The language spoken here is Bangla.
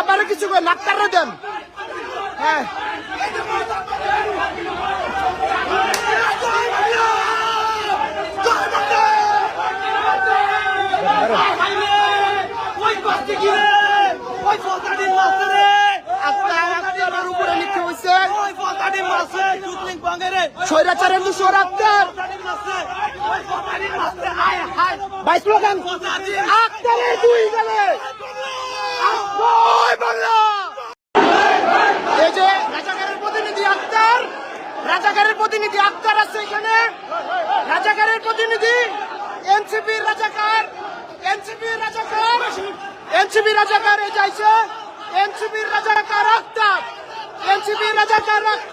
আবার কিছু করে ডাক্তাররা দেন। হ্যাঁ। স্বৈরাচারের দুশোর আক্তার। ভাই স্লোগান আক্তারের দুই গেলে এই যে রাজাকারের প্রতিনিধি আক্তার রাজাকারের প্রতিনিধি আক্তার আছে এখানে। রাজাকারের প্রতিনিধি এনসিপির রাজাকার এনসিপির রাজাকার এনসিপির রাজাকার এই যাইছে। এনসিপির রাজাকার আক্তার এনসিপির রাজাকার